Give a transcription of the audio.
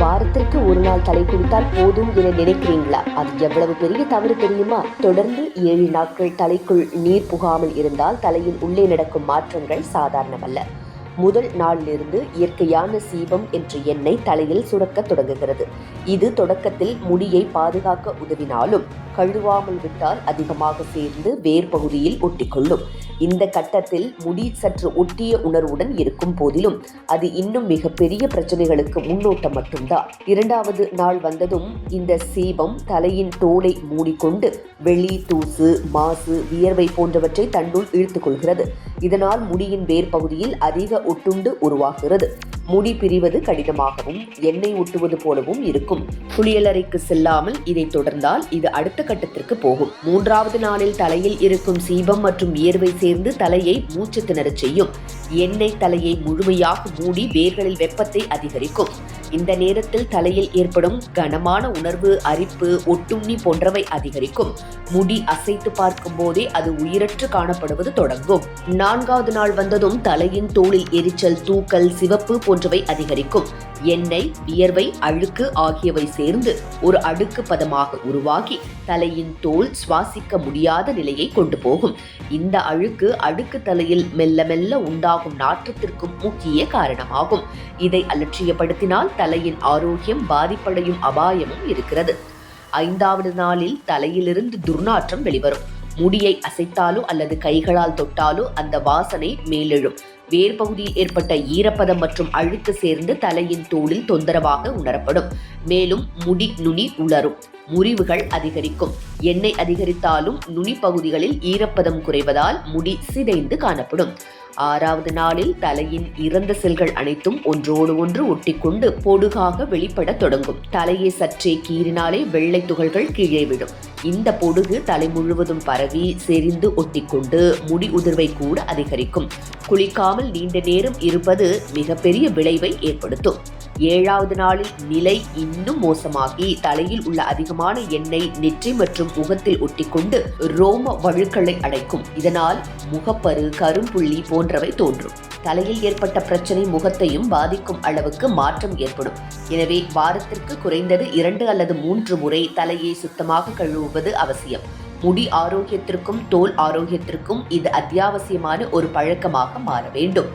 வாரத்திற்கு ஒரு நாள் தலை குளித்தால் போதும் என நினைக்கிறீங்களா? அது எவ்வளவு பெரிய தவறு தெரியுமா? தொடர்ந்து ஏழு நாட்கள் தலைக்குள் நீர் புகாமல் இருந்தால் தலையில் உள்ளே நடக்கும் மாற்றங்கள் சாதாரணமல்ல. முதல் நாளிலிருந்து இயற்கையான சீபம் என்ற எண்ணெய் தலையில் சுரக்கத் தொடங்குகிறது. இது தொடக்கத்தில் முடியை பாதுகாக்க உதவினாலும் கழுவாமல் விட்டால் அதிகமாக சேர்ந்து வேர் பகுதியில் ஒட்டிக்கொள்ளும். இந்த கட்டத்தில் முடி சற்று ஒட்டிய உணர்வுடன் இருக்கும் போதிலும் அது இன்னும் மிகப்பெரிய பிரச்சனைகளுக்கு முன்னோட்டம் மட்டும்தான். இரண்டாவது நாள் வந்ததும் இந்த சீபம் தலையின் தோலை மூடிக்கொண்டு வெளி தூசு மாசு வியர்வை போன்றவற்றை தன்னுள் இழுத்துக் கொள்கிறது இதனால் முடியின் வேர் பகுதியில் அதிக ஒட்டுண்டு உருவாகிறது. முடி பிரிவது கடினமாகவும் எண்ணெய் ஒட்டுவது போலவும் இருக்கும். குளியலறைக்கு செல்லாமல் இதை தொடர்ந்தால் இது அடுத்த கட்டத்திற்கு போகும். மூன்றாவது நாளில் தலையில் இருக்கும் சீபம் மற்றும் வியர்வை சேர்ந்து தலையை மூச்சு திணறச் செய்யும். எண்ணெய் தலையை முழுமையாக மூடி வேர்களில் வெப்பத்தை அதிகரிக்கும். இந்த நேரத்தில் தலையில் ஏற்படும் கனமான உணர்வு அரிப்பு ஒட்டுண்ணி போன்றவை அதிகரிக்கும். முடி அசைத்து பார்க்கும் போதே அது உயிரற்று காணப்படுவது தொடங்கும். நான்காவது நாள் வந்ததும் தலையின் தோளில் எரிச்சல் தூக்கல் சிவப்பு போன்றவை அதிகரிக்கும். எண்ணெய் வியர்வை அழுக்கு ஆகியவை சேர்ந்து ஒரு அடுக்கு பதமாக உருவாகி தலையின் தோல் சுவாசிக்க முடியாத நிலையை கொண்டு போகும். இந்த அழுக்கு அடுக்கு தலையில் மெல்ல மெல்ல உண்டாகும் நாற்றத்திற்கும் முக்கிய காரணமாகும். இதை அலட்சியப்படுத்தினால் தலையின் ஆரோக்கியம் பாதிப்படையும் அபாயமும் இருக்கிறது. ஐந்தாவது நாளில் தலையிலிருந்து துர்நாற்றம் வெளிவரும். முடியை அசைத்தாலோ அல்லது கைகளால் தொட்டாலோ அந்த வாசனை மேலெழும். வேர் பகுதியில் ஏற்பட்ட ஈரப்பதம் மற்றும் அழுக்கு சேர்ந்து தலையின் தோளில் தொந்தரவாக உணரப்படும். மேலும் முடி நுனி உலரும். முறிவுகள் அதிகரிக்கும். எண்ணெய் அதிகரித்தாலும் நுனி பகுதிகளில் ஈரப்பதம் குறைவதால் முடி சிதைந்து காணப்படும். ஆறாவது நாளில் தலையின் இறந்த செல்கள் அனைத்தும் ஒன்றோடு ஒன்று ஒட்டிக்கொண்டு பொடுகாக வெளிப்படத் தொடங்கும். தலையை சற்றே கீறினாலே வெள்ளை துகள்கள் கீழே விடும் இந்த பொடுகு தலை முழுவதும் பரவி செறிந்து ஒட்டிக்கொண்டு முடி உதிர்வை கூட அதிகரிக்கும். குளிக்காமல் நீண்ட நேரம் இருப்பது மிகப்பெரிய விளைவை ஏற்படுத்தும். ஏழாவது நாளில் நிலை இன்னும் மோசமாகி தலையில் உள்ள அதிகமான எண்ணெய் நெற்றி மற்றும் முகத்தில் ஒட்டிக்கொண்டு ரோம வழுக்களை அடைக்கும். இதனால் முகப்பரு கரும்புள்ளி போன்றவை தோன்றும். தலையில் ஏற்பட்ட பிரச்சனை முகத்தையும் பாதிக்கும் அளவுக்கு மாற்றம் ஏற்படும். எனவே வாரத்திற்கு குறைந்தது இரண்டு அல்லது மூன்று முறை தலையை சுத்தமாக கழுவுவது அவசியம். முடி ஆரோக்கியத்திற்கும் தோல் ஆரோக்கியத்திற்கும் இது அத்தியாவசியமான ஒரு பழக்கமாக மாற வேண்டும்.